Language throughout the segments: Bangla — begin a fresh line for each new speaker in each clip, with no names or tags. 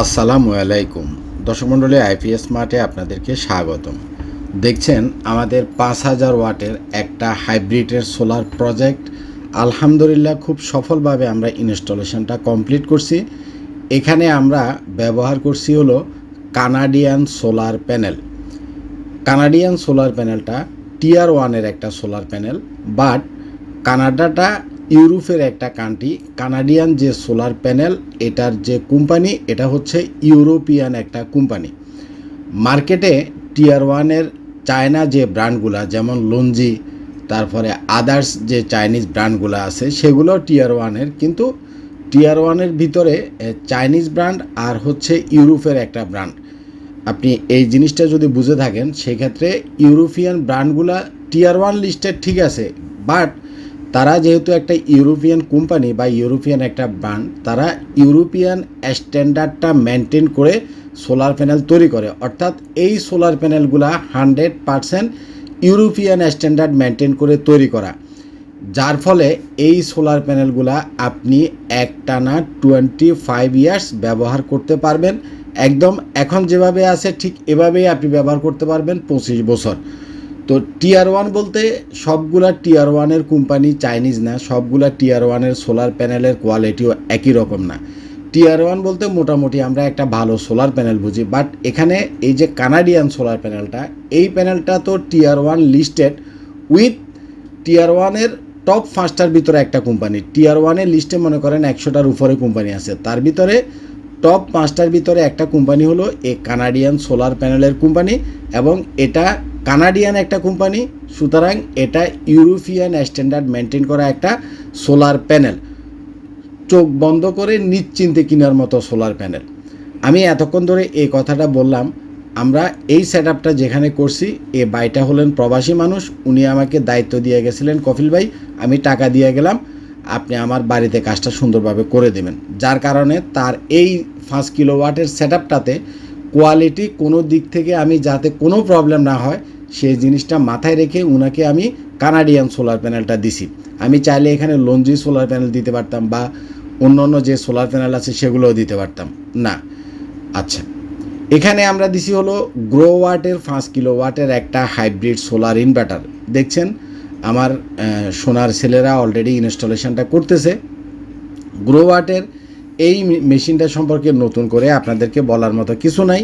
আসসালামু আলাইকুম। দর্শক মণ্ডলী, আইপিএস মার্টে আপনাদেরকে স্বাগতম। দেখছেন আমাদের পাঁচ হাজার ওয়াটের একটা হাইব্রিডের সোলার প্রজেক্ট। আলহামদুলিল্লাহ খুব সফলভাবে আমরা ইনস্টলেশনটা কমপ্লিট করছি। এখানে আমরা ব্যবহার করছি হলো Canadian solar panel. Canadian solar প্যানেলটা টিয়ার ওয়ানের একটা সোলার প্যানেল, বাট কানাডাটা ইউরোপের একটা কান্ট্রি কানাডিয়ান যে সোলার প্যানেল এটার যে কোম্পানি এটা হচ্ছে ইউরোপিয়ান একটা কোম্পানি মার্কেটে টিয়ার ওয়ানের চায়না যে ব্র্যান্ডগুলা যেমন লঞ্জি তারপরে আদার্স যে চাইনিজ ব্র্যান্ডগুলো আছে, সেগুলো টিয়ার ওয়ানের কিন্তু টিয়ার ওয়ানের ভিতরে চাইনিজ ব্র্যান্ড আর হচ্ছে ইউরোপের একটা ব্র্যান্ড আপনি এই জিনিসটা যদি বুঝে থাকেন, সেক্ষেত্রে ইউরোপিয়ান ব্র্যান্ডগুলা টিয়ার ওয়ান লিস্টেড ঠিক আছে বাট তারা যেহেতু একটা ইউরোপিয়ান কোম্পানি বা ইউরোপিয়ান একটা ব্র্যান্ড, তারা ইউরোপিয়ান স্ট্যান্ডার্ডটা মেনটেন করে সোলার প্যানেল তৈরি করে। অর্থাৎ এই solar প্যানেলগুলা hundred percent European standard maintain করে তৈরি করা। যার ফলে এই সোলার প্যানেলগুলা আপনি একটানা টোয়েন্টি ফাইভ ইয়ার্স ব্যবহার করতে পারবেন। একদম এখন যেভাবে আছে ঠিক এভাবেই আপনি ব্যবহার করতে পারবেন পঁচিশ বছর। তো টিয়ার ওয়ান বলতে সবগুলা টিয়ার ওয়ানের কোম্পানি চাইনিজ না, সবগুলা টিয়ার ওয়ানের সোলার প্যানেলের কোয়ালিটিও একই রকম না। টিয়ার ওয়ান বলতে মোটামুটি আমরা একটা ভালো সোলার প্যানেল বুঝি বাট এখানে এই যে কানাডিয়ান সোলার প্যানেলটা এই প্যানেলটা তো tier one listed with tier ওয়ানের টপ পাঁচটার ভিতরে একটা কোম্পানি টিয়ার ওয়ানের লিস্টে মনে করেন একশোটার উপরে কোম্পানি আছে, তার ভিতরে টপ পাঁচটার ভিতরে একটা কোম্পানি হলো এ কানাডিয়ান সোলার প্যানেলের কোম্পানি এবং এটা কানাডিয়ান একটা কোম্পানি, সুতরাং এটা ইউরোপিয়ান স্ট্যান্ডার্ড মেনটেন করা একটা সোলার প্যানেল। চোখ বন্ধ করে নিশ্চিন্তে কেনার মতো সোলার প্যানেল। আমি এতক্ষণ ধরে এই কথাটা বললাম, আমরা এই সেট আপটা যেখানে করছি, এ বাইটা হলেন প্রবাসী মানুষ, উনি আমাকে দায়িত্ব দিয়ে গেছিলেন কফিল ভাই, আমি টাকা দিয়ে গেলাম। আপনি আমার বাড়িতে কাজটা সুন্দরভাবে করে দেবেন। যার কারণে তার এই পাঁচ কিলো ওয়াটের সেট আপটাতে কোয়ালিটি কোনো দিক থেকে আমি যাতে কোনো প্রবলেম না হয়, সেই জিনিসটা মাথায় রেখে উনাকে আমি কানাডিয়ান সোলার প্যানেলটা দিছি। আমি চাইলে এখানে লঞ্জি সোলার প্যানেল দিতে পারতাম বা অন্য অন্য যে সোলার প্যানেল আছে সেগুলোও দিতে পারতাম। না। আচ্ছা। এখানে আমরা দিছি হলো গ্রো ওয়াটের পাঁচ কিলো ওয়াটের একটা হাইব্রিড সোলার ইনভার্টার। দেখছেন? আমার সোনার ছেলেরা অলরেডি ইনস্টলেশনটা করতেছে। গ্রো ওয়াটের এই মেশিনটা সম্পর্কে নতুন করে আপনাদেরকে বলার মতো কিছু নাই।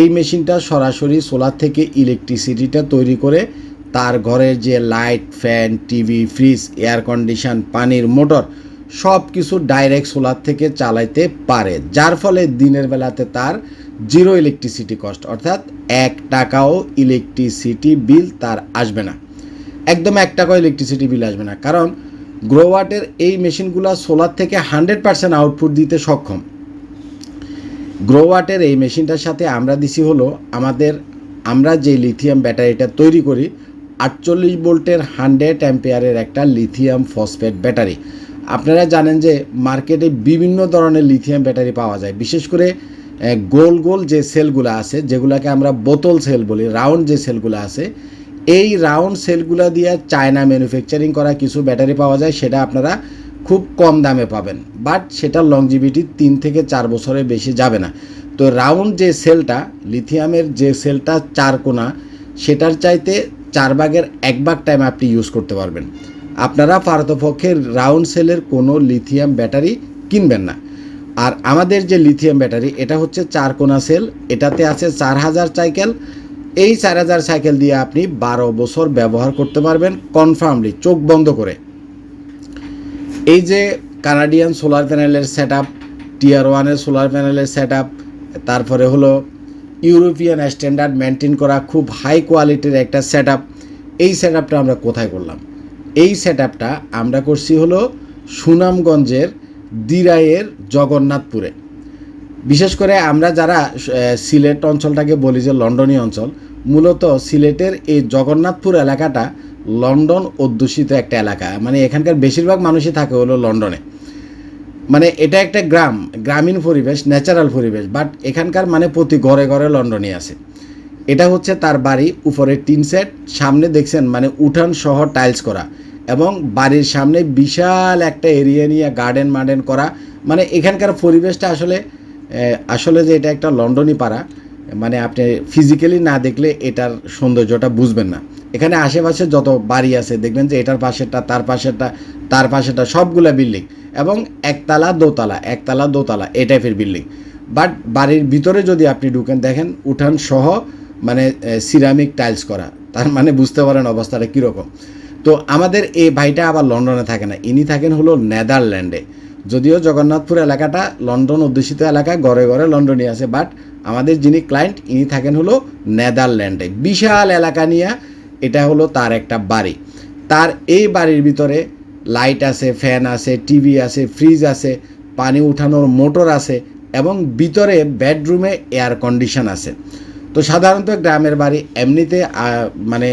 এই মেশিনটা সরাসরি সোলার থেকে ইলেকট্রিসিটিটা তৈরি করে তার ঘরের যে light fan TV fridge air condition পানির মোটর সব কিছু ডাইরেক্ট সোলার থেকে চালাইতে পারে। যার ফলে দিনের বেলাতে তার জিরো ইলেকট্রিসিটি কস্ট অর্থাৎ এক টাকাও ইলেকট্রিসিটি বিল তার আসবে না। একদম এক টাকাও ইলেকট্রিসিটি বিল আসবে না। কারণ গ্রোওয়াটের এই মেশিনগুলো সোলার থেকে হান্ড্রেড পার্সেন্ট আউটপুট দিতে সক্ষম। গ্রোওয়াটের এই মেশিনটার সাথে আমরা দিছি হলো আমাদের, আমরা যে লিথিয়াম ব্যাটারিটা তৈরি করি, আটচল্লিশ ভোল্টের হান্ড্রেড অ্যাম্পিয়ারের একটা লিথিয়াম ফসফেট ব্যাটারি। আপনারা জানেন যে মার্কেটে বিভিন্ন ধরনের লিথিয়াম ব্যাটারি পাওয়া যায়। বিশেষ করে গোল গোল যে সেলগুলো আছে, যেগুলোকে আমরা বোতল সেল বলি রাউন্ড যে সেলগুলো আছে এই রাউন্ড সেলগুলো দিয়ে চায়না ম্যানুফ্যাকচারিং করা কিছু ব্যাটারি পাওয়া যায়, সেটা আপনারা খুব কম দামে পাবেন। বাট সেটার লংজিভিটি তিন থেকে চার বছরের বেশি যাবে না। তো রাউন্ড যে সেলটা লিথিয়ামের যে সেলটা চার কোনা, সেটার চাইতে চার ভাগের এক ভাগ টাইম আপনি ইউজ করতে পারবেন। আপনারা পারতপক্ষে রাউন্ড সেলের কোনো লিথিয়াম ব্যাটারি কিনবেন না। আর আমাদের যে লিথিয়াম ব্যাটারি এটা হচ্ছে চার কোনা সেল এটাতে আছে চার হাজার সাইকেল এই চার হাজার সাইকেল দিয়ে আপনি বারো বছর ব্যবহার করতে পারবেন কনফার্মলি চোখ বন্ধ করে। এই যে কানাডিয়ান সোলার প্যানেলের সেট আপ টিয়ার ওয়ানের সোলার প্যানেলের সেট আপ তারপরে হলো ইউরোপিয়ান স্ট্যান্ডার্ড মেনটেন করা খুব হাই কোয়ালিটির একটা সেট আপ এই সেট আপটা আমরা কোথায় করলাম? এই সেট আপটা আমরা করছি হলো সুনামগঞ্জের দিরাইয়ের জগন্নাথপুরে। বিশেষ করে আমরা যারা সিলেট অঞ্চলটাকে বলি যে লন্ডনী অঞ্চল, মূলত সিলেটের এই জগন্নাথপুর এলাকাটা লন্ডন অধ্যুষিত একটা এলাকা। মানে এখানকার বেশিরভাগ মানুষই থাকে হলো লন্ডনে। মানে এটা একটা গ্রাম, গ্রামীণ পরিবেশ ন্যাচারাল পরিবেশ বাট এখানকার মানে প্রতি ঘরে ঘরে লন্ডনই আছে। এটা হচ্ছে তার বাড়ি, উপরে টিন সেট, সামনে দেখছেন মানে উঠান সহ টাইলস করা এবং বাড়ির সামনে বিশাল একটা এরিয়া নিয়ে গার্ডেন মার্ডেন করা। মানে এখানকার পরিবেশটা আসলে আসলে যে এটা একটা লন্ডনই পাড়া মানে আপনি ফিজিক্যালি না দেখলে এটার সৌন্দর্যটা বুঝবেন না। এখানে আশেপাশে যত বাড়ি আছে, দেখবেন যে এটার পাশেরটা, তার পাশেরটা তার পাশেরটা সবগুলা বিল্ডিং এবং একতলা, দোতলা একতলা, দোতলা এই টাইপের বিল্ডিং বাট বাড়ির ভিতরে যদি আপনি ঢুকেন, দেখেন উঠান সহ মানে সিরামিক টাইলস করা। তার মানে বুঝতে পারেন অবস্থাটা কীরকম। তো আমাদের এই ভাইটা আবার লন্ডনে থাকে না। ইনি থাকেন হলো নেদারল্যান্ডে। যদিও জগন্নাথপুর এলাকাটা লন্ডন অধ্যুষিত এলাকা ঘরে ঘরে লন্ডনই আছে বাট আমাদের যিনি ক্লায়েন্ট ইনি থাকেন হলো নেদারল্যান্ডে। বিশাল এলাকা নিয়ে এটা হলো তার একটা বাড়ি। তার এই বাড়ির ভিতরে লাইট আছে ফ্যান আছে টিভি আছে ফ্রিজ আছে, পানি উঠানোর মোটর আছে এবং ভিতরে বেডরুমে এয়ার কন্ডিশন আছে। তো সাধারণত গ্রামের বাড়ি এমনিতে মানে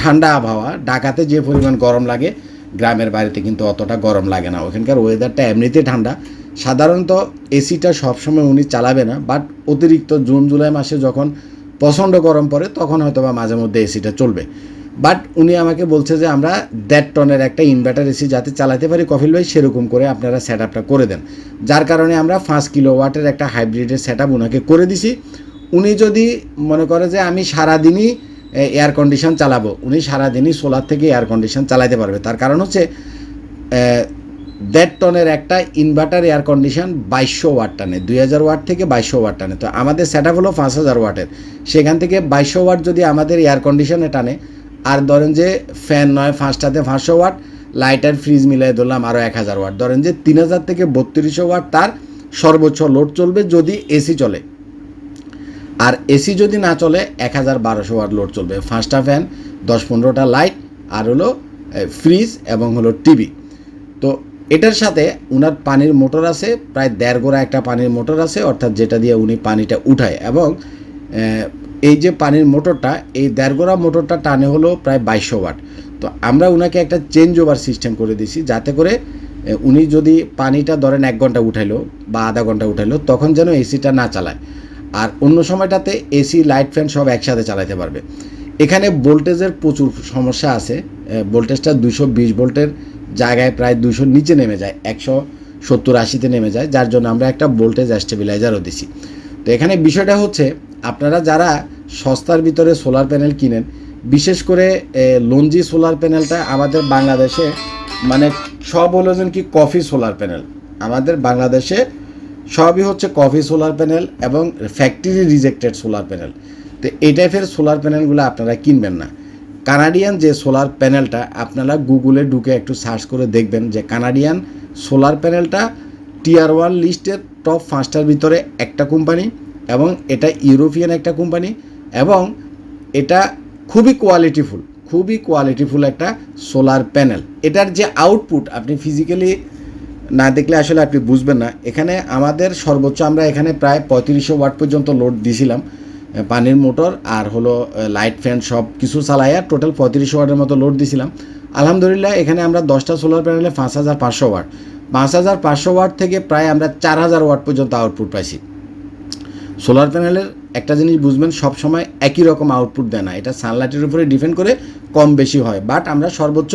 ঠান্ডা আবহাওয়া, ঢাকাতে যে পরিমাণ গরম লাগে গ্রামের বাড়িতে কিন্তু অতটা গরম লাগে না। ওখানকার ওয়েদারটা এমনিতে ঠান্ডা। সাধারণত এসিটা সবসময় উনি চালাবে না বাট অতিরিক্ত জুন, জুলাই মাসে যখন প্রচণ্ড গরম পড়ে, তখন হয়তো বা মাঝে মধ্যে এসিটা চলবে। বাট উনি আমাকে বলছে যে, আমরা দেড় টনের একটা ইনভার্টার এসি যাতে চালাতে পারি কফিল ভাই, সেরকম করে আপনারা সেট আপটা করে দেন। যার কারণে আমরা পাঁচ কিলো ওয়াটের একটা হাইব্রিডের সেট আপ ওনাকে করে দিছি। উনি যদি মনে করে যে, আমি সারাদিনই এয়ার কন্ডিশন চালাবো। উনি সারাদিনই সোলার থেকে এয়ার কন্ডিশন চালাতে পারবে। তার কারণ হচ্ছে দেড় টনের একটা ইনভার্টার এয়ার কন্ডিশন বাইশশো ওয়াট টানে। দুই হাজার ওয়াট থেকে বাইশশো ওয়াট টানে। তো আমাদের সেট আপ হলো পাঁচ হাজার ওয়াটের। সেখান থেকে বাইশশো ওয়াট যদি আমাদের এয়ার কন্ডিশনে টানে, আর ধরেন যে ফ্যান নয় ফাঁসটাতে পাঁচশো ওয়াট লাইটার ফ্রিজ মিলাই ধরলাম আরও এক হাজার ওয়াট। ধরেন যে তিন হাজার থেকে বত্রিশশো ওয়াট তার সর্বোচ্চ লোড চলবে যদি এসি চলে। আর এসি যদি না চলে, এক হাজার বারোশো ওয়াট লোড চলবে। পাঁচটা ফ্যান দশ পনেরোটা লাইট আর হলো ফ্রিজ এবং হলো টিভি তো এটার সাথে উনার পানির মোটর আছে, প্রায় দেড় গোড়া একটা পানির মোটর আছে, অর্থাৎ যেটা দিয়ে উনি পানিটা উঠায়। এবং এই যে পানির মোটরটা এই দেড় গোড়া মোটরটা টানে হলো প্রায় বাইশশো ওয়াট। তো আমরা উনাকে একটা চেঞ্জ ওভার সিস্টেম করে দিছি যাতে করে উনি যদি পানিটা ধরেন এক ঘণ্টা উঠাইলো বা আধা ঘণ্টা উঠাইলো, তখন যেন এসিটা না চালায়। আর অন্য সময়টাতে এসি, লাইট ফ্যান সব একসাথে চালাতে পারবে। এখানে ভোল্টেজের প্রচুর সমস্যা আছে। ভোল্টেজটা দুশো বিশ ভোল্টের জায়গায় প্রায় দুশো নিচে নেমে যায়, একশো সত্তর আশিতে নেমে যায়, যার জন্য আমরা একটা ভোল্টেজ স্টেবিলাইজারও দিছি। তো এখানে বিষয়টা হচ্ছে, আপনারা যারা সস্তার ভিতরে সোলার প্যানেল কিনেন, বিশেষ করে লঞ্জি সোলার প্যানেলটা আমাদের বাংলাদেশে মানে সব হলো কি কফি সোলার প্যানেল, আমাদের বাংলাদেশে সবই হচ্ছে কফি সোলার প্যানেল এবং ফ্যাক্টরি রিজেক্টেড সোলার প্যানেল। তো এই টাইপের সোলার প্যানেলগুলো আপনারা কিনবেন না। কানাডিয়ান যে সোলার প্যানেলটা, আপনারা গুগলে ঢুকে একটু সার্চ করে দেখবেন যে কানাডিয়ান সোলার প্যানেলটা টিয়ার ওয়ান লিস্টের টপ পাঁচটার ভিতরে একটা কোম্পানি এবং এটা ইউরোপিয়ান একটা কোম্পানি এবং এটা খুবই কোয়ালিটিফুল খুবই কোয়ালিটিফুল একটা সোলার প্যানেল। এটার যে আউটপুট আপনি ফিজিক্যালি না দেখলে আসলে আপনি বুঝবেন না। এখানে আমাদের সর্বোচ্চ আমরা এখানে প্রায় পঁয়ত্রিশশো ওয়াট পর্যন্ত লোড দিছিলাম পানির মোটর আর হলো লাইট ফ্যান সব কিছু চালাইয়া টোটাল পঁয়ত্রিশশো ওয়াটের মতো লোড দিছিলাম। আলহামদুলিল্লাহ, এখানে আমরা দশটা সোলার প্যানেলে পাঁচ হাজার পাঁচশো ওয়াট। পাঁচ হাজার পাঁচশো ওয়াট থেকে প্রায় আমরা চার হাজার ওয়াট পর্যন্ত আউটপুট পাইছি। সোলার প্যানেলের একটা জিনিস বুঝবেন সব সময় একই রকম আউটপুট দেয় না। এটা সানলাইটের উপরে ডিপেন্ড করে কম বেশি হয়। বাট আমরা সর্বোচ্চ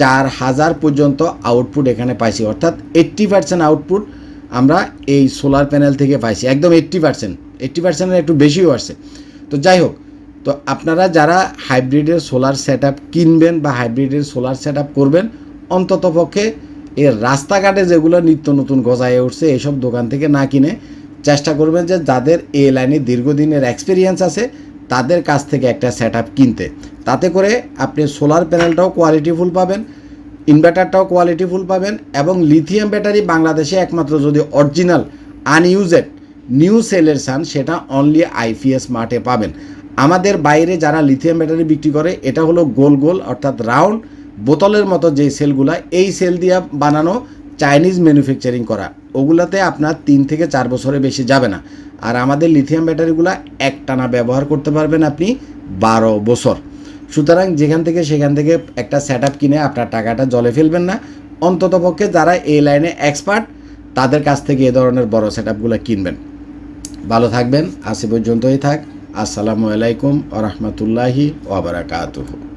চার হাজার পর্যন্ত আউটপুট এখানে পাইছি। অর্থাৎ এইট্টি পার্সেন্ট আউটপুট আমরা এই সোলার প্যানেল থেকে পাইছি। একদম এইট্টি পার্সেন্ট এইট্টি পার্সেন্টের একটু বেশিও আসছে। তো যাই হোক, তো আপনারা যারা হাইব্রিডের সোলার সেট কিনবেন বা হাইব্রিডের সোলার সেট করবেন, অন্তত পক্ষে এর রাস্তাঘাটে যেগুলো নিত্য নতুন গজায় উঠছে এইসব দোকান থেকে না কিনে চেষ্টা করবেন যে যাদের এ লাইনে দীর্ঘদিনের এক্সপিরিয়েন্স আছে তাদের কাছ থেকে একটা সেট কিনতে। তাতে করে আপনি সোলার প্যানেলটাও কোয়ালিটিফুল পাবেন ইনভার্টারটাও কোয়ালিটিফুল পাবেন এবং লিথিয়াম ব্যাটারি বাংলাদেশে একমাত্র যদি অরিজিনাল আনইউজেড নিউ সেলের সান, সেটা অনলি আইপিএস মার্টে পাবেন। আমাদের বাইরে যারা লিথিয়াম ব্যাটারি বিক্রি করে, এটা হলো গোল গোল, অর্থাৎ রাউন্ড বোতলের মতো যেই সেলগুলা এই সেল দিয়ে বানানো চাইনিজ ম্যানুফ্যাকচারিং করা। ওগুলাতে আপনার তিন থেকে চার বছরে বেশি যাবে না। আর আমাদের লিথিয়াম ব্যাটারিগুলো একটানা ব্যবহার করতে পারবেন আপনি বারো বছর। সুতরাং যেখান থেকে সেখান থেকে একটা সেট কিনে আপনার টাকাটা জলে ফেলবেন না। অন্তত পক্ষে যারা এই লাইনে এক্সপার্ট তাদের কাছ থেকে এ ধরনের বড় সেট কিনবেন। ভালো থাকবেন আশি পর্যন্তই থাক। আসসালামু আলাইকুম আ রহমতুল্লাহি ওবরাকাতুহু